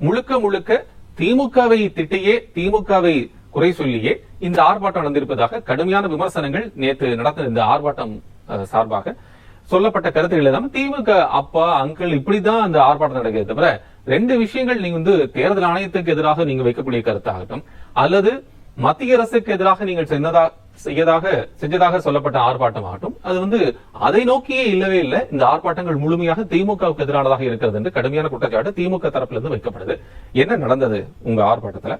முழுக்க முழுக்க திமுகவை திட்டியே திமுகவை குறை சொல்லியே இந்த ஆர்ப்பாட்டம் நடந்திருப்பதாக கடுமையான விமர்சனங்கள் நேற்று நடந்த இந்த ஆர்ப்பாட்டம் சார்பாக சொல்லப்பட்ட கருத்துக்கள் இல்லாம திமுக அப்பா அங்கிள் இப்படிதான் அந்த ஆர்ப்பாட்டம் நடக்கிறது தவிர ரெண்டு விஷயங்கள் நீங்க வந்து தேர்தல் ஆணையத்துக்கு எதிராக நீங்க வைக்கக்கூடிய கருத்தாகட்டும் அல்லது மத்திய அரசுக்கு எதிராக நீங்கள் சென்னதா செய்யதாக செஞ்சதாக சொல்லப்பட்ட ஆர்ப்பாட்டம் ஆகட்டும் அது வந்து அதை நோக்கியே இல்லவே இல்லை. இந்த ஆர்ப்பாட்டங்கள் முழுமையாக திமுகவுக்கு எதிரானதாக இருக்கிறது என்று கடுமையான குற்றச்சாட்டு திமுக தரப்புல இருந்து வைக்கப்படுது. என்ன நடந்தது உங்க ஆர்ப்பாட்டத்துல?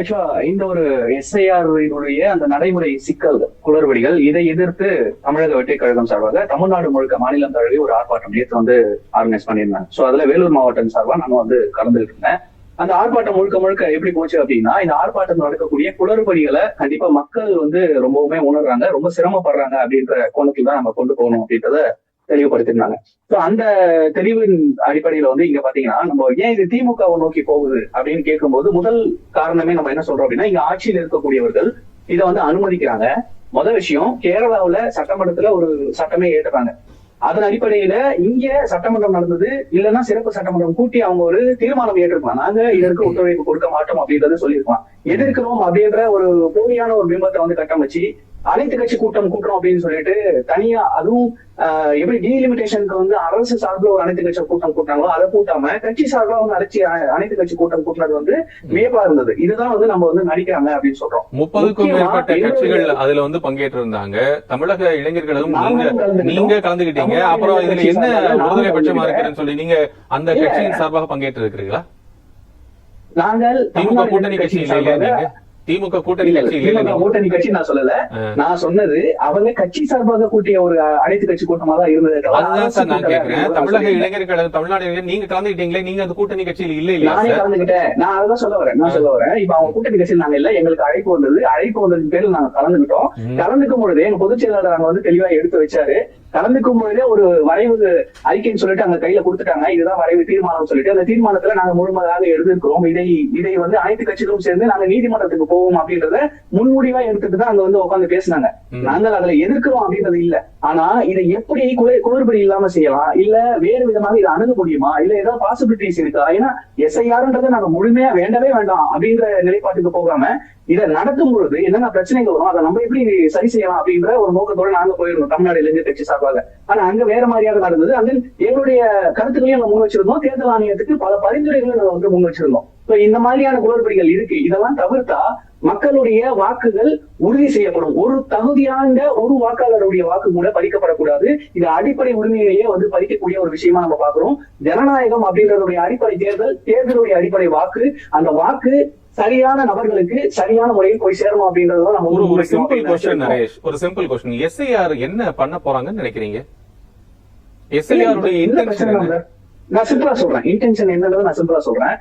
ஆக்சுவலா இந்த ஒரு எஸ்ஐஆருடைய அந்த நடைமுறை சிக்கல் குளறுபடிகள் இதை எதிர்த்து தமிழக வெற்றி கழகம் சார்பாக தமிழ்நாடு முழுக்க மாநிலம் தழுவி ஒரு ஆர்ப்பாட்டம் நேற்று வந்து ஆர்கனைஸ் பண்ணியிருந்தேன் சோ அதுல வேலூர் மாவட்டம் சார்பா நாங்க வந்து கலந்துகிட்டு இருந்தேன் அந்த ஆர்ப்பாட்டம் முழுக்க முழுக்க எப்படி போச்சு அப்படின்னா இந்த ஆர்ப்பாட்டம் நடக்கக்கூடிய குளறுபடிகளை கண்டிப்பா மக்கள் வந்து ரொம்பவுமே உணர்றாங்க ரொம்ப சிரமப்படுறாங்க அப்படின்ற கோணத்தில் தான் நம்ம கொண்டு போகணும் அப்படின்றத தெளிவுபடுத்திருந்தாங்க. சோ அந்த தெளிவின் அடிப்படையில வந்து இங்க பாத்தீங்கன்னா நம்ம ஏன் இது திமுகவை நோக்கி போகுது அப்படின்னு கேட்கும்போது முதல் காரணமே நம்ம என்ன சொல்றோம் அப்படின்னா இங்க ஆட்சியில் இருக்கக்கூடியவர்கள் இதை வந்து அனுமதிக்கிறாங்க. முதல் விஷயம் கேரளாவுல சட்டமன்றத்துல ஒரு சட்டமே ஏற்றுறாங்க அதன் அடிப்படையில இங்க சட்டமன்றம் நடந்தது. இல்லைன்னா சிறப்பு சட்டமன்றம் கூட்டி அவங்க ஒரு தீர்மானம் ஏற்றிருக்கலாம் நாங்க இதற்கு ஒத்துழைப்பு கொடுக்க மாட்டோம் அப்படின்றத சொல்லியிருக்கலாம் எதிர்க்கிறோம் அப்படின்ற ஒரு போலியான ஒரு பிம்பத்தை வந்து கட்டமைச்சு அனைத்து கட்சி கூட்டம் கூட்டுறோம் அப்படின்னு சொல்லிட்டு தனியா அதுவும் எப்படி டீலிமிட்டேஷனுக்கு வந்து அரசு சார்பில் ஒரு அனைத்து கட்சி கூட்டம் கூட்டாங்களோ அதை கூட்டாம கட்சி சார்பில் வந்து அழைச்சி அனைத்து கட்சி கூட்டம் கூட்டினது வந்து வியப்பா இருந்தது. இதுதான் வந்து நம்ம வந்து நடிக்கிறாங்க அப்படின்னு சொல்றோம். முப்பதுக்கும் மேற்பட்ட கட்சிகள் அதுல வந்து பங்கேற்று இருந்தாங்க தமிழக இளைஞர்களும் நீங்க தமிழக அப்புறம் இதுல என்ன விடுதலை பட்சமா. இருக்கிறேன்னு சொல்லி நீங்க அந்த. கட்சியின் சார்பாக பங்கேற்று இருக்கிறீங்களா நாங்கள் திமுக கூட்டணி கட்சி கட்சியின் இல்ல இல்லையா திமுக கூட்டணி இல்ல, கட்சி இல்ல, இல்ல கூட்டணி கட்சி நான் சொல்லல. நான் சொன்னது அவங்க கட்சி சார்பாக கூட்டிய ஒரு அனைத்து கட்சி கூட்டமா தான் இருந்தது. தவிர அதுதான் சார் நான் கூட்டம் தமிழக இளைஞர்கள் தமிழ்நாடு இளைஞர் நீங்க கலந்துக்கிட்டீங்களே நீங்க அந்த கூட்டணி கட்சியில் இல்ல இல்லையா நானே கலந்துகிட்டேன் நான் அதான் சொல்ல வரேன் நான் சொல்ல வரேன். இப்ப அவங்க கூட்டணி கட்சியில் நாங்க இல்ல எங்களுக்கு அழைப்பு வந்தது. அழைப்பு வந்ததுக்கு பேர்ல நாங்க கலந்துகிட்டோம் ம். கலந்துக்கும் பொழுது எங்க பொதுச் செயலாளர் அங்க வந்து தெளிவா எடுத்து வச்சாரு. கலந்துக்கும் பொழுதே ஒரு வரைவு அறிக்கைன்னு சொல்லிட்டு அங்க கையில கொடுத்துட்டாங்க. இதுதான் வரைவு தீர்மானம் சொல்லிட்டு. அந்த தீர்மானத்துல நாங்க முழுமையாக எழுதியிருக்கிறோம். இதை இதை வந்து அனைத்து கட்சிகளும் சேர்ந்து நாங்க நீதிமன்றத்துக்கு போவோம் அப்படின்றத முன்முடிவா எடுத்துட்டு தான் அங்க வந்து உட்கார்ந்து பேசினாங்க. நாங்கள் அதுல எதிர்க்கிறோம் அப்படின்றது இல்ல. ஆனா இதை எப்படி குளறு- குளறுபடி இல்லாம செய்யலாம்? இல்ல வேறு விதமாக இதை அணுக முடியுமா? இல்ல ஏதாவது பாசிபிலிட்டிஸ் இருக்கா? ஏன்னா எஸ்ஐஆர்ன்றதை நாங்க முழுமையா வேண்டவே வேண்டாம் அப்படின்ற நிலைப்பாட்டுக்கு போகாம இதை நடத்தும் பொழுது என்னென்ன பிரச்சனைகள் வரும் அதை நம்ம எப்படி சரி செய்யலாம் அப்படின்ற ஒரு நோக்கத்தோட நாங்க போயிருந்தோம். தமிழ்நாடு இளைஞர் கட்சி சார்பாக. ஆனா அங்க வேற மாதிரியாக நடந்தது. அந்த எங்களுடைய கருத்துக்களையும் நாங்க முன் வச்சிருந்தோம். தேர்தல் ஆணையத்துக்கு பல பரிந்துரைகளும் நாங்க வந்து முன் வச்சிருந்தோம். இந்த மாதிரியான குளறுபடிகள் இருக்கு. இதெல்லாம் தவிர்த்தா மக்களுடைய வாக்குகள் உறுதி செய்யப்படும். ஒரு தகுதியான ஒரு வாக்காளருடைய வாக்கு கூட பறிக்கப்படக்கூடாது. இது அடிப்படை உரிமையிலேயே வந்து பறிக்கக்கூடிய ஒரு விஷயமா நம்ம பாக்குறோம் ஜனநாயகம் அப்படின்றதுடைய அடிப்படை தேர்தல் தேர்தலுடைய அடிப்படை வாக்கு. அந்த வாக்கு சரியான நபர்களுக்கு சரியான முறையில் போய் சேரணும் அப்படின்றத நம்ம ஒரு சிம்பிள் கொஸ்டின். நரேஷ் ஒரு சிம்பிள் கொஸ்டின் எஸ்ஐஆர் என்ன பண்ண போறாங்கன்னு நினைக்கிறீங்க? எஸ்ஐஆர் உடைய இந்த இன்டென்ஷன் என்ன? நான் சிம்பிளா சொல்றேன். இன்டென்ஷன் என்னன்றதை நான் சிம்பிளா சொல்றேன்.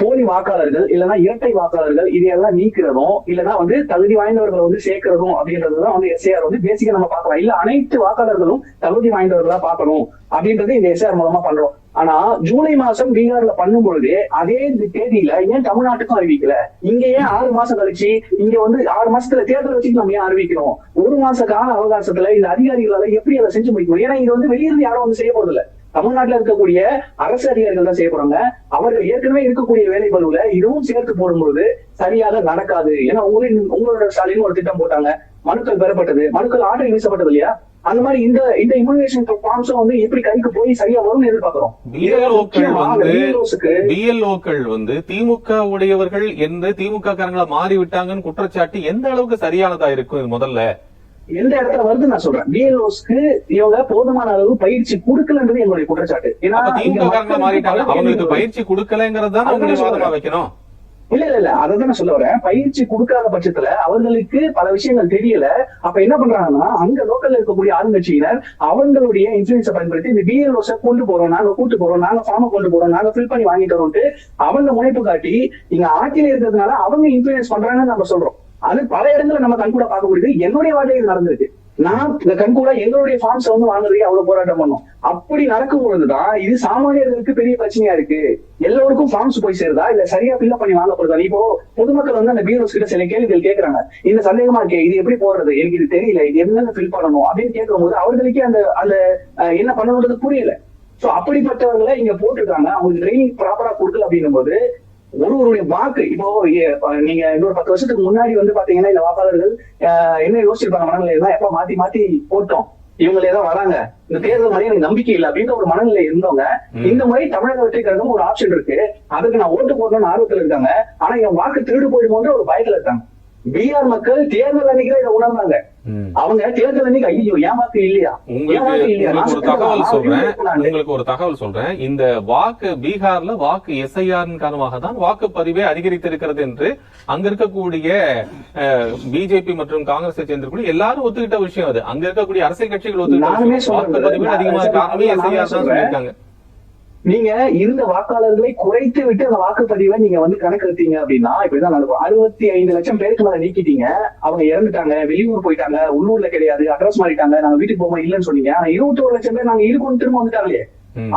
போலி வாக்காளர்கள் இல்லைன்னா இரட்டை வாக்காளர்கள் இதையெல்லாம் நீக்கிறதும் இல்லைன்னா வந்து தகுதி வாய்ந்தவர்களை வந்து சேர்க்கிறதும் அப்படின்றதுதான் வந்து எஸ்ஏஆர் வந்து பேசிக்கா நம்ம பார்க்கலாம். இல்ல அனைத்து வாக்காளர்களும் தகுதி வாய்ந்தவர்களா பார்க்கணும் அப்படின்றது இந்த எஸ்ஏஆர் மூலமா பண்றோம். ஆனா ஜூலை மாசம் பீகார்ல பண்ணும் பொழுது அதே இந்த தேதியில ஏன் தமிழ்நாட்டுக்கும் அறிவிக்கல? இங்க ஏன் ஆறு மாசம் கழிச்சு இங்க வந்து ஆறு மாசத்துல தேர்தல் வச்சு நம்ம ஏன் அறிவிக்கிறோம் ஒரு மாச கால அவகாசத்துல இந்த அதிகாரிகளால எப்படி அதை செஞ்சு முடிக்கும் ஏன்னா இது வந்து வெளியிருந்து யாரும் வந்து செய்ய போறது இல்ல தமிழ்நாட்டுல இருக்கக்கூடிய அரசு அதிகாரிகள் தான் செய்ய போறாங்க. அவர்கள் ஏற்கனவே இருக்கக்கூடிய வேலை பலுவுல இதுவும் சேர்த்து போடும்பொழுது சரியாக நடக்காது. ஏன்னா உங்களின் உங்களோட ஸ்டாலின் ஒரு திட்டம் போட்டாங்க. மனுக்கள் பெறப்பட்டது. மனுக்கள் ஆற்றல் வீசப்பட்டது இல்லையா? அந்த மாதிரி இந்த இந்த இம்யூனேஷன் ஃபார்ம்ஸும் வந்து எப்படி கைக்கு போய் சரியா வரும்னு எதிர்பார்க்கிறோம். பிஎல்ஓக்கள் வந்து திமுக உடையவர்கள் என்று திமுக காரங்களா மாறி விட்டாங்கன்னு குற்றச்சாட்டு எந்த அளவுக்கு சரியானதா இருக்கும் இது முதல்ல? எந்த இடத்துல வருது நான் சொல்றேன். பிஎல்ஓஸ்க்கு இவங்க போதுமான அளவு பயிற்சி கொடுக்கலன்றது எங்களுடைய குற்றச்சாட்டு. ஏன்னா திமுக காரங்களா மாறிட்டாங்க. அவங்களுக்கு பயிற்சி கொடுக்கலங்கிறது தான். வைக்கணும். இல்ல இல்ல இல்ல அதை சொல்ல வரேன். பயிற்சி கொடுக்காத பட்சத்துல அவர்களுக்கு பல விஷயங்கள் தெரியல. அப்ப என்ன பண்றாங்கன்னா அங்க லோக்கல்ல இருக்கக்கூடிய ஆளுங்கட்சியினர் அவங்களுடைய இன்ஃபுளுன்ஸை பயன்படுத்தி இந்த பிஎல்ஓஸ கொண்டு போறோம் நாங்க கூட்டு போறோம் நாங்க ஃபார்ம கொண்டு போறோம் நாங்க ஃபில் பண்ணி வாங்கிட்டு வரோம்ட்டு அவங்க முனைப்பு காட்டி இங்க ஆட்சியில இருக்கிறதுனால அவங்க இன்ஃபுளுன்ஸ் பண்றாங்கன்னு நம்ம சொல்றோம். அது பல இடங்களை நம்ம கண்கூட பார்க்க முடியுது. என்னுடைய வாழ்க்கையில் நடந்திருக்கு. நான் இந்த கண்கூட எங்களுடைய ஃபார்ம்ஸ் வந்து வாங்குறதுக்கு அவ்வளவு போராட்டம் பண்ணோம். அப்படி நடக்கும் பொழுதுதான் இது சாமானியர்களுக்கு பெரிய பிரச்சனையா இருக்கு. எல்லோருக்கும் ஃபார்ம்ஸ் போய் சேருதா? இல்ல சரியா ஃபில்அப் பண்ணி வாங்கப்படுதா இப்போ பொதுமக்கள் வந்து அந்த பீரோஸ் கிட்ட சில கேள்விகள் கேட்கறாங்க இந்த சந்தேகமா இருக்கே இது எப்படி போடுறது? எனக்கு இது தெரியல இது என்னென்ன ஃபில் பண்ணணும்? அப்படின்னு கேட்கும்போது அவர்களுக்கே அந்த அந்த என்ன பண்ணணுன்றது புரியல. சோ அப்படிப்பட்டவர்களை இங்க போட்டிருக்காங்க. அவங்களுக்கு ட்ரைனிங் ப்ராப்பரா கொடுக்கல அப்படின்னும் போது ஒருவருடைய வாக்கு இப்போ நீங்க இன்னொரு பத்து வருஷத்துக்கு முன்னாடி வந்து பாத்தீங்கன்னா இந்த வாக்காளர்கள் என்ன யோசிச்சிருப்பாங்க? மனநிலை எல்லாம் எப்ப மாத்தி மாத்தி போட்டோம். இவங்களே தான் வராங்க. இந்த தேர்தல் மாதிரி எனக்கு நம்பிக்கை இல்லை அப்படின்ற ஒரு மனநிலை இருந்தவங்க. இந்த முறை தமிழக வெற்றி கழகம் ஒரு ஆப்ஷன் இருக்கு. அதுக்கு நான் ஓட்டு போடணும்னு ஆர்வத்துல இருக்காங்க. ஆனா என் வாக்கு திருடு போயிடுமோன்ற ஒரு பயத்துல இருக்காங்க. பீகார் மக்கள் தேர்தல் அன்னைக்கு தான் இதை உணர்ந்தாங்க. அவங்க தேர்தல் அன்னைக்கு ஐயோ வாக்கு இல்லையா உங்களுக்கு ஒரு தகவல் சொல்றேன். உங்களுக்கு ஒரு தகவல் சொல்றேன் இந்த வாக்கு பீகார்ல வாக்கு எஸ்ஐஆர் காரணமாக தான் வாக்குப்பதிவே அதிகரித்திருக்கிறது என்று அங்க இருக்கக்கூடிய பிஜேபி மற்றும் காங்கிரஸை சேர்ந்திருக்கூடிய எல்லாரும் ஒத்துக்கிட்ட விஷயம் அது அங்க இருக்கக்கூடிய அரசியல் கட்சிகள் ஒத்துக்கிட்ட. வாக்குப்பதிவு அதிகமாக. காரணமே எஸ்ஐஆர் தான். சொல்லியிருக்காங்க நீங்க இருந்த வாக்காளர்களை குறைத்து விட்டு அந்த வாக்குப்பதிவை நீங்க வந்து கணக்கு எடுத்தீங்க அப்படின்னா இப்படிதான் நடக்கும். அறுபத்தி ஐந்து லட்சம் பேருக்கு மேல நீக்கிட்டீங்க. அவங்க இறந்துட்டாங்க வெளியூர் போயிட்டாங்க உள்ளூர்ல கிடையாது அட்ரஸ் மாறிட்டாங்க நாங்க வீட்டுக்கு போக இல்லைன்னு சொன்னீங்க. ஆனா இருபத்தோரு லட்சம் பேர் நாங்க இருக்கோம் திரும்ப வந்துட்டாங்களே.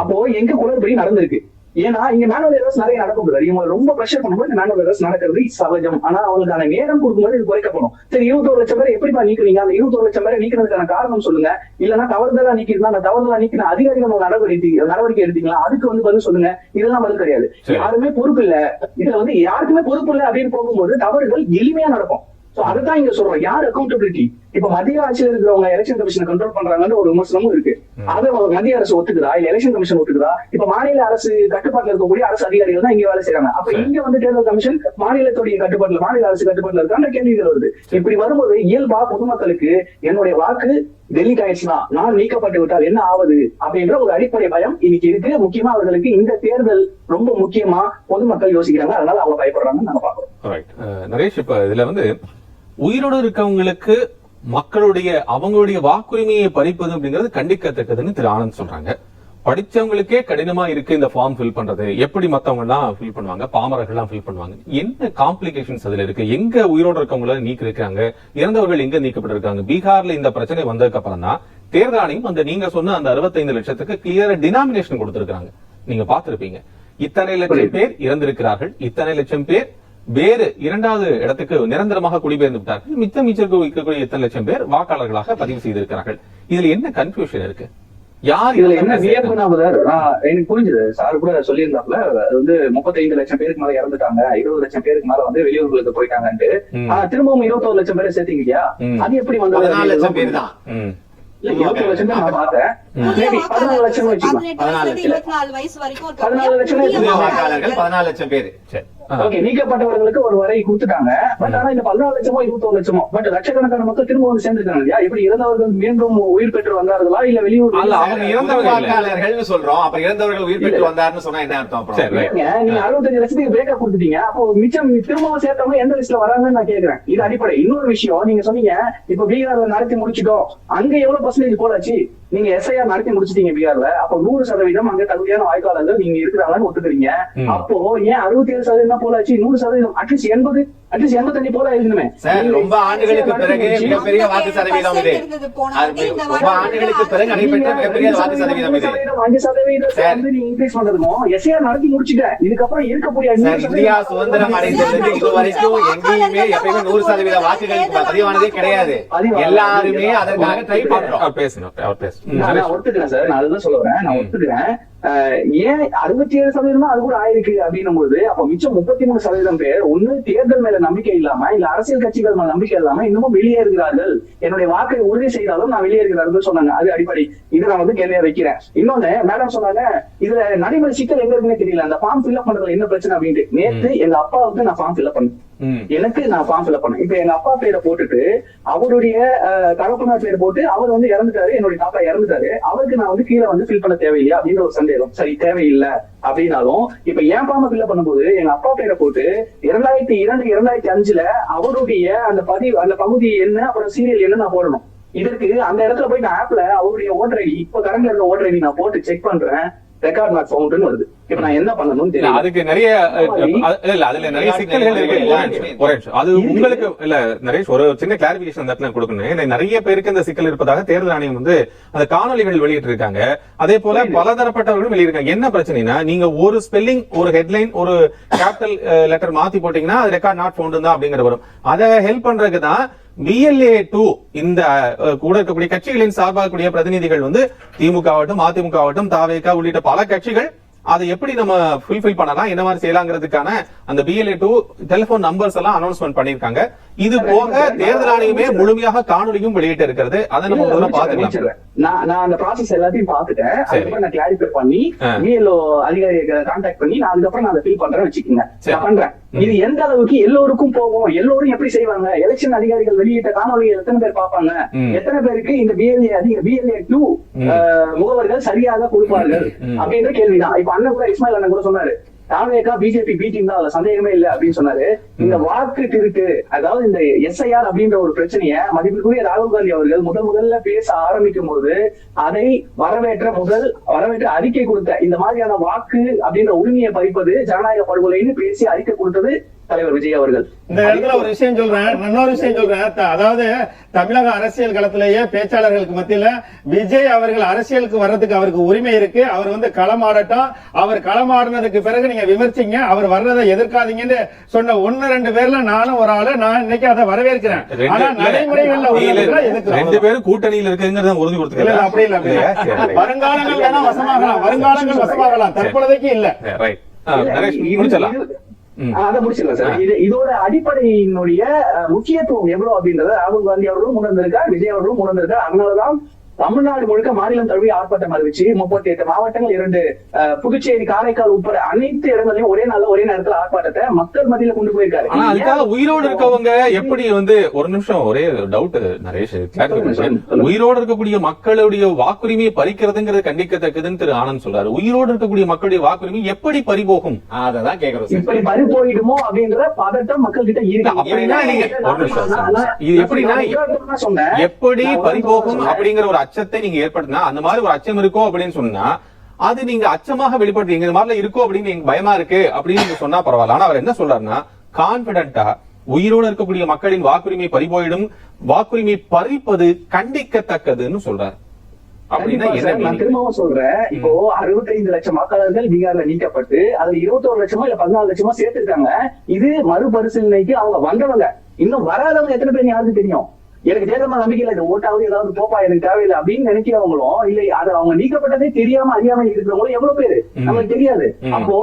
அப்போ எங்க குளறுபடி நடந்திருக்கு? ஏன்னா இங்க மேனுவல் எரர்ஸ் நிறைய brother. இவங்க ரொம்ப ப்ரெஷர் பண்ணும்போது இந்த மேனுவல் எரர்ஸ் நடக்கிறது சகஜம். ஆனா அவங்களுக்கான நேரம் கொடுக்கும்போது இது குறைக்கப்படும் சரி இருபத்தோரு லட்சம் பேர் எப்படிப்பா நீக்குறீங்க? அந்த இருபத்தோரு லட்சம் பேரை நீக்கிறதுக்கான காரணம் சொல்லுங்க. இல்லன்னா தவறுதலா நீக்கிருந்தா அந்த தவறுதலா நீக்கின அதிகாரிகள் நடவடிக்கை நடவடிக்கை எடுத்தீங்களா? அதுக்கு வந்து பதில் சொல்லுங்க. இதெல்லாம் பதில் கிடையாது. யாருமே பொறுப்பு இல்ல. இதுல வந்து யாருக்குமே பொறுப்பு இல்ல அப்படின்னு போகும்போது தவறுகள் எளிமையா நடக்கும். சோ அதுதான் இங்க சொல்றோம். யார் அக்கௌண்டபிலிட்டி இப்ப மத்திய ஆட்சியில் இருக்கிறவங்க எலெக்ஷன் கமிஷனை கண்ட்ரோல் பண்றாங்கன்னு ஒரு விமர்சனமும் இருக்கு. அதை மத்திய அரசு ஒத்துக்குதா? இல்ல எலெக்ஷன் கமிஷன் ஒத்துக்குதா? இப்ப மாநில அரசு கட்டுப்பாட்டுல இருக்கக்கூடிய அரசு அதிகாரிகள் தான் இங்க வேலை செய்யறாங்க அப்ப. இங்க வந்து தேர்தல் கமிஷன் மாநிலத்துடைய கட்டுப்பாட்டுல மாநில அரசு கட்டுப்பாட்டுல இருக்கான்ற கேள்விகள் வருது. இப்படி வரும்போது இயல்பா பொதுமக்களுக்கு என்னுடைய வாக்கு டெலிட் ஆயிடுச்சுன்னா நான் நீக்கப்பட்டு விட்டால் என்ன ஆவது? அப்படின்ற ஒரு அடிப்படை பயம் இன்னைக்கு இருக்கு. முக்கியமா அவர்களுக்கு இந்த தேர்தல் ரொம்ப முக்கியமா பொதுமக்கள் யோசிக்கிறாங்க. அதனால அவங்க பயப்படுறாங்கன்னு நாங்க பாக்குறோம் நரேஷ் இப்ப இதுல வந்து உயிரோடு இருக்கவங்களுக்கு மக்களுடைய அவங்களுடைய வாக்குரிமையை பறிப்பது அப்படிங்கிறது கண்டிக்கத்தக்கதுன்னு திரு ஆனந்த் சொல்றாங்க. படிச்சவங்களுக்கே கடினமா இருக்கு இந்த ஃபார்ம் ஃபில் பண்றது. எப்படி மத்தவங்க எல்லாம் ஃபில் பண்ணுவாங்க? பாமரர்கள் எல்லாம் ஃபில் பண்ணுவாங்க. என்ன காம்ப்ளிகேஷன்ஸ் அதுல இருக்கு? எங்க உயிரோடு இருக்கவங்கள நீக்கி இருக்காங்க இறந்தவர்கள் எங்க நீக்கப்பட்டிருக்காங்க? பீகார்ல இந்த பிரச்சனை வந்ததுக்கு அப்புறம் தான் தேர்தல் ஆணையம் அந்த நீங்க சொன்ன அந்த 65 லட்சத்துக்கு கிளியர் டினாமினேஷன் கொடுத்திருக்காங்க நீங்க பார்த்திருப்பீங்க. இத்தனை லட்சம் பேர் இறந்திருக்கிறார்கள். இத்தனை லட்சம் பேர் வேறு இரண்டாவது இடத்துக்கு நிரந்தரமாக குடிபெயர்ந்து விட்டார்கள். மிச்சம் மிச்சம் இருக்கக்கூடிய இத்தனை லட்சம் பேர் வாக்காளர்களாக பதிவு செய்திருக்கிறார்கள். இதுல என்ன கன்ஃபியூஷன் இருக்கு? யார் இதுல என்ன சேர்க்கணும்? வியப்புனா brother, நான் எனக்கு புரிஞ்சுது. சார் கூட சொல்லியிருந்தாப்ல அது வந்து முப்பத்தைந்து லட்சம் பேருக்கு மேல இறந்துட்டாங்க. இருபது லட்சம் பேருக்கு மேல வந்து வெளியூர்களுக்கு போயிட்டாங்கன்ட்டு. திரும்பவும் இருபத்தோரு லட்சம் பேரை சேர்த்தீங்க. அது எப்படி வந்தது? லட்சம் பேர் தான் பேர் பதினாலு லட்சம் பதினாலு பதினாலு லட்சம். வாக்காளர்கள் பதினாலு லட்சம் பேர். சரி. ஆ. ஓகே நீக்கப்பட்டவர்களுக்கு ஒரு வரை கொடுத்துட்டாங்க. பட் ஆனா இந்த பதினாலு லட்சமோ இருபத்தோரு லட்சமோ பட் லட்சக்கணக்கான மக்கள் திரும்ப வந்து சேர்ந்துருக்காங்க இல்லையா? இப்படி இறந்தவர்கள் மீண்டும் உயிர் பெற்று வந்தார்களா இல்ல வெளியூர் அல்ல, அவங்க புது இறந்தவர்கள் சொல்றோம். அப்ப இறந்தவர்கள் உயிர் பெற்று வந்தாருன்னு சொன்னா என்ன அர்த்தம் அப்புறம்? நீங்க அறுபத்தஞ்சு லட்சத்துக்கு பிரேக்கப் கொடுத்துட்டீங்க. அப்போ மிச்சம் திரும்பவும் சேர்த்தவங்க எந்த லிஸ்ட்ல வராங்கன்னு நான் கேக்குறேன். இது அடிப்படை. இன்னொரு விஷயம் நீங்க சொன்னீங்க இப்ப பீகார்ல நடத்தி முடிச்சிட்டோம். அங்க எவ்வளவு பர்சன்டேஜ் போலாச்சு? நீங்க எஸ்ஐஆர் நடத்தி முடிச்சிட்டீங்க பீகார்ல அப்போ நூறு சதவீதம் அங்க தகுதியான வாய்க்காளர்கள் நீங்க இருக்கிறாங்கன்னு ஒத்துக்கிறீங்க. அப்போ ஏன் அறுபத்தி ஏழு சதவீதம் தான் போலாச்சு நூறு சதவீதம் அட்லீஸ்ட் எண்பது அட்லீஸ்ட் எண்பத்தஞ்சு போல எழுதணுமே ரொம்ப ஆண்டுகளுக்கு பிறகு மிகப்பெரிய வாக்கு சதவீதம் இது. ரொம்ப ஆண்டுகளுக்கு பிறகு நடைபெற்ற மிகப்பெரிய வாக்கு சதவீதம் இது. சதவீதம், அஞ்சு சதவீதத்தை சார். வந்து நீங்க increase பண்றதுக்கும் SIR நடத்தி முடிச்சிட்டேன். இதுக்கப்புறம் இருக்கக்கூடிய இந்தியா சதவீதம் சுதந்திரம் அடைந்தது இது வரைக்கும் எங்கேயுமே எப்பயுமே நூறு சதவீத வாக்குகள் பதிவானதே கிடையாது. எல்லாருமே அதற்காக ட்ரை பண்றோம். பேசுங்க அவர் நான் ஒத்துக்கிறேன் சார். நான் அதுதான் சொல்ல வரேன் நான். ஒத்துக்கிறேன். ஏன் அறுபத்தி ஏழு சதவீதம் அது கூட ஆயிருக்கு அப்படின்னும் போது அப்ப மிச்சம் முப்பத்தி மூணு சதவீதம் பேர் ஒண்ணு தேர்தல் மேல நம்பிக்கை இல்லாம இல்ல அரசியல் கட்சிகள் மேல நம்பிக்கை இல்லாம இன்னமும் வெளியே இருக்கிறார்கள். என்னுடைய வாக்கை உறுதி செய்தாலும் நான் வெளியே இருக்கிறார்கள் சொன்னாங்க. அது அடிப்படை. இது நான் வந்து கேள்வியா வைக்கிறேன். இன்னொன்னு மேடம் சொன்னாங்க இதுல நடைமுறை சிக்கல் எங்க இருக்குன்னே தெரியல. அந்த ஃபார்ம் ஃபில்அப் பண்றதுல என்ன பிரச்சனை அப்படின்ட்டு. நேத்து எங்க அப்பாவுக்கு நான் ஃபார்ம் ஃபில்அப் பண்ணேன். எனக்கு நான் ஃபார்ம் ஃபில்அப் பண்ணேன். இப்ப எங்க அப்பா பேரை போட்டுட்டு அவருடைய தகப்பனார் பேரை போட்டு அவர் வந்து இறந்துட்டாரு. என்னுடைய தாத்தா இறந்துட்டாரு. அவருக்கு நான் வந்து கீழே வந்து ஃபில் பண்ண தேவையில்லையா அப்படின்ற ஒரு சந்தேகம். சரி தேவையில்லை அப்படின்னாலும் இப்ப என் ஃபார்ம் ஃபில்அப் பண்ணும்போது எங்க அப்பா பேரை போட்டு இரண்டாயிரத்தி இரண்டு இரண்டாயிரத்தி அஞ்சுல அவருடைய அந்த பதிவு அந்த பகுதி என்ன அப்புறம் சீரியல் என்ன நான் போடணும். இதற்கு அந்த இடத்துல போய் நான் ஆப்ல அவருடைய ஓட்டர் ஐடி இப்ப கரண்ட்ல இருக்க ஓட்டர் ஐடி நான் போட்டு செக் பண்றேன். ரெக்கார்ட் நாட் ஃபவுண்ட்னு வருது. இப்ப நான் என்ன பண்ணணும்னு தெரியல. அதுக்கு நிறைய இல்ல அதுல நிறைய சிக்கல்கள் இருக்கு. அது உங்களுக்கு இல்ல நரேஷ் ஒரு சின்ன கிளாரிபிகேஷன் அந்த இடத்துல கொடுக்கணும். நிறைய பேருக்கு இந்த சிக்கல் இருப்பதாக தேர்தல் ஆணையம் வந்து அந்த காணொலிகள் வெளியிட்டு இருக்காங்க அதே போல பலதரப்பட்டவர்களும் வெளியிருக்காங்க. என்ன பிரச்சனைனா நீங்க ஒரு ஸ்பெல்லிங் ஒரு ஹெட்லைன் ஒரு கேபிட்டல் லெட்டர் மாத்தி போட்டீங்கன்னா அது ரெக்கார்ட் நாட் ஃபவுண்ட் தான் அப்படிங்கிற வரும். அதை ஹெல்ப் பண்றதுக்கு தான் பிஎல்ஏ டூ இந்த கூட இருக்கக்கூடிய கட்சிகளின் சார்பாக கூடிய பிரதிநிதிகள் வந்து திமுக ஆகட்டும் அதிமுக ஆகட்டும் தாவேகா உள்ளிட்ட பல கட்சிகள் அதை எப்படி நம்ம ஃபுல்ஃபில் பண்ணலாம் என்ன மாதிரி செய்யலாங்கிறதுக்கான அந்த பிஎல்ஏ டூ டெலிஃபோன் நம்பர்ஸ் எல்லாம் அனௌன்ஸ்மெண்ட் பண்ணிருக்காங்க இது போக தேர்தல் ஆணையமே முழுமையாக காணொலியும் வெளியிட்டு இருக்கிறது அதை நம்ம முதல்ல பாத்துக்கலாம். நான் நான் அந்த ப்ராசஸ் எல்லாத்தையும் பார்த்துட்டேன் சரி. அதுக்கப்புறம் நான் கிளாரிஃபை பண்ணி ஆ. பிஎல்ஓ அதிகாரியை கான்டாக்ட் பண்ணி நான் அதுக்கப்புறம் நான் அதை ஃபில் பண்றேன் வச்சுக்கோங்க. நான் பண்றேன் இது எந்த அளவுக்கு எல்லோருக்கும் போகும் எல்லோரும் எப்படி செய்வாங்க எலெக்ஷன் அதிகாரிகள் வெளியிட்ட காணொலிகள் எத்தனை பேர் பார்ப்பாங்க ம். எத்தனை பேருக்கு இந்த பிஎல்ஏ அதிக பிஎல்ஏ டூ. முகவர்கள் சரியாக கொடுப்பார்கள். அப்படின்ற கேள்விதான் இப்ப அண்ணன் கூட இஸ்மாயில் அண்ணன் கூட சொன்னாரு தாவேக்கா பிஜேபி பி டீம் தான் அதுல சந்தேகமே இல்ல அப்படின்னு சொன்னாரு. இந்த வாக்கு திருட்டு அதாவது இந்த எஸ்ஐஆர் அப்படின்ற ஒரு பிரச்சனைய மதிப்பிற்குரிய ராகுல் காந்தி அவர்கள் முதல் முதல்ல பேச ஆரம்பிக்கும் போது அதை வரவேற்ற முதல் வரவேற்ற அறிக்கை கொடுத்த இந்த மாதிரியான வாக்கு அப்படின்ற உரிமையை பறிப்பது ஜனநாயக படுகொலைன்னு பேசி அறிக்கை கொடுத்தது தலைவர் விஜய் அவர்கள். இந்த இடத்துல ஒரு விஷயம் சொல்றேன். இன்னொரு விஷயம் சொல்றேன். அதாவது தமிழக அரசியல் களத்திலேயே பேச்சாளர்களுக்கு மத்தியில விஜய் அவர்கள் அரசியலுக்கு வர்றதுக்கு அவருக்கு உரிமை இருக்கு. அவர் வந்து களமாடட்டும் அவர் களமாடினதுக்கு பிறகு நீங்க விமர்சிங்க. அவர் வர்றதை எதிர்க்காதீங்கன்னு சொன்ன ஒன்னு ரெண்டு பேர்ல நானும் ஒரு ஆளு நான் இன்னைக்கு அதை வரவேற்கிறேன். ஆனா நடைமுறைகள்ல ரெண்டு பேரும் கூட்டணியில் இருக்குங்கிறத உறுதி இல்ல, அப்படி இல்ல அப்படி இல்ல. கொடுத்துருக்காங்க வருங்காலங்கள் வேணா வசமாகலாம். வருங்காலங்கள் வசமாகலாம். தற்பொழுதைக்கு இல்ல. அதை முடிச்சிடலாம் சார். இது இதோட அடிப்படையினுடைய முக்கியத்துவம் எவ்வளவு அப்படின்றத ராகுல் காந்தி அவர்களும் உணர்ந்திருக்கார் விஜய் அவர்களும் உணர்ந்திருக்கார். அதனாலதான் தமிழ்நாடு முழுக்க மாநிலம் தழுவி ஆர்ப்பாட்டம் அறிவிச்சு முப்பத்தி எட்டு மாவட்டங்கள் இரண்டு புதுச்சேரி காரைக்கால் உட்பட அனைத்து இடங்களையும் ஒரே நாள்ல ஒரே நேரத்துல ஆர்ப்பாட்டத்தை மக்கள் மத்தியில கொண்டு போயிருக்காரு ஆனா அதுக்காக உயிரோடு இருக்கவங்க எப்படி வந்து ஒரு நிமிஷம் ஒரே டவுட் நரேஷ். உயிரோடு இருக்கக்கூடிய மக்களுடைய வாக்குரிமையை பறிக்கிறதுங்கிறது கண்டிக்கத்தக்கதுன்னு திரு ஆனந்த் சொல்றாரு உயிரோடு இருக்கக்கூடிய மக்களுடைய வாக்குரிமை எப்படி பறிபோகும் அததான் கேக்குறோம் சார் இப்படி பறி போயிடுமோ அப்படின்ற பதட்டம் மக்கள் கிட்ட இருக்கு அப்படின்னா நீங்க- இது எப்படின்னா- எப்படி பறிபோகும். அப்படிங்கிற ஒரு அச்சத்தை நீங்க ஏற்படுத்தினா அந்த மாதிரி ஒரு அச்சம் இருக்கோ அப்படின்னு சொன்னா அது நீங்க அச்சமாக வெளிப்படுத்தீங்க இந்த மாதிரிலாம் இருக்கோ அப்படின்னு எனக்கு பயமா இருக்கு அப்படின்னு நீங்க சொன்னா பரவாயில்ல. ஆனா அவர் என்ன சொல்றாருன்னா கான்பிடண்டா உயிரோடு இருக்கக்கூடிய மக்களின் வாக்குரிமை பறிபோயிடும். வாக்குரிமை பறிப்பது கண்டிக்கத்தக்கதுன்னு சொல்றாரு. நான்? திரும்பவும் சொல்றேன். இப்போ அறுபத்தைந்து லட்சம் வாக்காளர்கள் பீகார்ல நீக்கப்பட்டு அதுல இருபத்தோரு லட்சமோ இல்ல பதினாலு லட்சமோ சேர்த்திருக்காங்க. இது மறுபரிசீலனைக்கு அவங்க வந்தவங்க. இன்னும் வராதவங்க எத்தனை பேர் யாருக்கு தெரியும்? எனக்கு தேர்தல் நம்பிக்கை இல்லை. ஓட்டாவது ஏதாவது போப்பா எனக்கு தேவையில்லை அப்படின்னு நினைக்கிறவங்களும் இல்லை அது அவங்க நீக்கப்பட்டதே தெரியாம அறியாம இருக்கிறவங்களும் எவ்வளவு பேரு. நமக்கு தெரியாது. அப்போ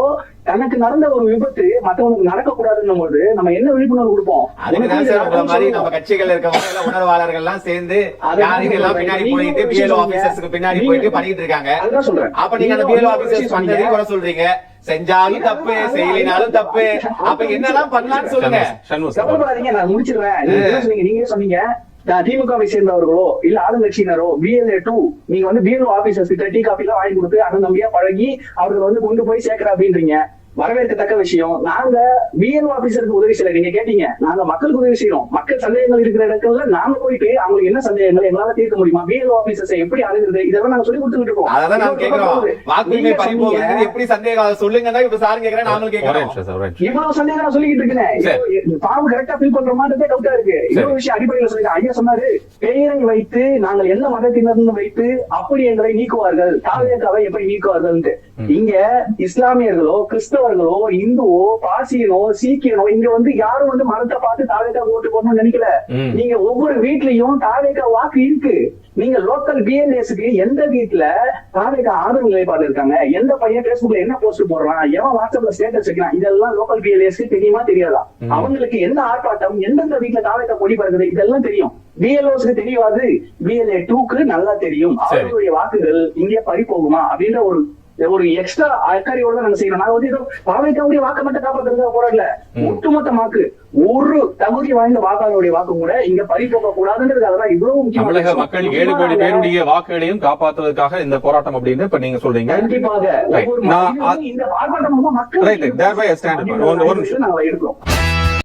தனக்கு நடந்த ஒரு விபத்து மத்தவங்களுக்கு நடக்க கூடாதுன்னும் போது நம்ம என்ன விழிப்புணர்வு கொடுப்போம்? அதுக்கு மாதிரி நம்ம. கட்சிகள் எல்லாம் உணர்வாளர்கள் எல்லாம் சேர்ந்து அதுதான் யாருக்கு எல்லாம் பின்னாடி போயிட்டு பிஎல்ஓ ஆபீசர்ஸ்க்கு பின்னாடி போயிட்டு பண்ணிட்டு இருக்காங்க. அதுதான் சொல்றேன். அப்ப நீங்க அந்த பிஎல்ஓ ஆபீசர்ஸ் பண்ணதையும் சொல்றீங்க. செஞ்சாலும் தப்பு செய்யலினாலும் தப்பு. அப்ப என்னெல்லாம் பண்ணலாம்னு சொல்லுங்க. சண்முகம், நான் முடிச்சிடுறேன் நீங்க சொன்னீங்க? திமுகவை சேர்ந்தவர்களோ இல்ல ஆளுங்கட்சியினரோ பிஎல்ஏ டூ நீங்க வந்து பிஎல்ஓ ஆபீசர்ஸ் கிட்ட டீ காப்பி எல்லாம் வாங்கி கொடுத்து அண்ணன் தம்பியா பழகி அவர்கள் வந்து கொண்டு போய் சேர்க்கிற அப்படின்றீங்க. வரவேற்கத்தக்க விஷயம். நாங்க பிஎல்ஓ ஆபீசருக்கு உதவி செய்யல. நீங்க கேட்டீங்க. நாங்க மக்களுக்கு உதவி செய்யறோம். மக்கள் சந்தேகங்கள் இருக்கிற இடங்கள்ல நாங்க போயிட்டு அவங்களுக்கு என்ன சந்தேகங்கள் எங்களால தீர்க்க முடியுமா? பிஎல்ஓ ஆபீசர்ஸ் எப்படி அணுகுறது இதெல்லாம் நாங்க சொல்லி கொடுத்துட்டு இருக்கோம். வாக்குரிமை. எப்படி சந்தேகம்? சொல்லுங்க இப்ப கேக்குறேன் நாங்களும் கேக்குறோம். இவ்வளவு சந்தேகம் நான் சொல்லிக்கிட்டு இருக்கேன். ஃபார்ம் கரெக்டா ஃபில் பண்ற மாதிரி டவுட்டா இருக்கு. இன்னொரு விஷயம் அடிப்படையில் சொல்லிருக்கேன் ஐயா சொன்னாரு பெயரை வைத்து நாங்கள் எந்த மதத்தினர்னு வைத்து அப்படி எங்களை நீக்குவார்கள். தாவேக்காவை எப்படி நீக்குவார்கள் இங்க இஸ்லாமியர்களோ கிறிஸ்தவர்களோ இந்துவோ பாசியனோ சீக்கியனோ இங்க வந்து யாரும் வந்து மதத்தை பார்த்து தாவேக்கா ஓட்டு போடணும்னு நினைக்கல. நீங்க ஒவ்வொரு வீட்லயும் தாவேக்கா வாக்கு இருக்கு. நீங்க லோக்கல் பிஎல்ஏஸ்க்கு எந்த வீட்ல தாவேக்கா ஆதரவு நிலைப்பாடு இருக்காங்க? எந்த பையன் பேஸ்புக்ல என்ன போஸ்ட் போடுறான்? எவன் வாட்ஸ்அப்ல ஸ்டேட்டஸ் வைக்கிறான்? இதெல்லாம் லோக்கல் பிஎல்ஏஸ்க்கு தெரியுமா தெரியாதா. அவங்களுக்கு என்ன ஆர்ப்பாட்டம் எந்தெந்த வீட்ல தாவேக்கா கொடி பறக்குது இதெல்லாம் தெரியும். பிஎல்ஓஸ்க்கு தெரியாது. பிஎல்ஏ டூக்கு நல்லா தெரியும். அவர்களுடைய வாக்குகள் இங்கே பறி போகுமா அப்படின்ற ஒரு ஒரு எக்ஸ்ட்ரா அக்கறையோட நாங்க செய்யறோம் நாங்க வந்து ஏதோ பாவைக்காவுடைய வாக்கு மட்டும் காப்பாத்துறதுக்காக போராடல. ஒட்டுமொத்த வாக்கு ஒரு தகுதி வாய்ந்த வாக்காளருடைய வாக்கு கூட இங்க பறி போக கூடாதுன்றதுக்காக தான் இவ்வளவு தமிழக. மக்கள் ஏழு கோடி பேருடைய வாக்குகளையும் காப்பாற்றுவதற்காக இந்த போராட்டம் அப்படின்னு இப்ப நீங்க சொல்றீங்க. கண்டிப்பாக. இந்த வந்து மக்கள் எடுக்கிறோம்.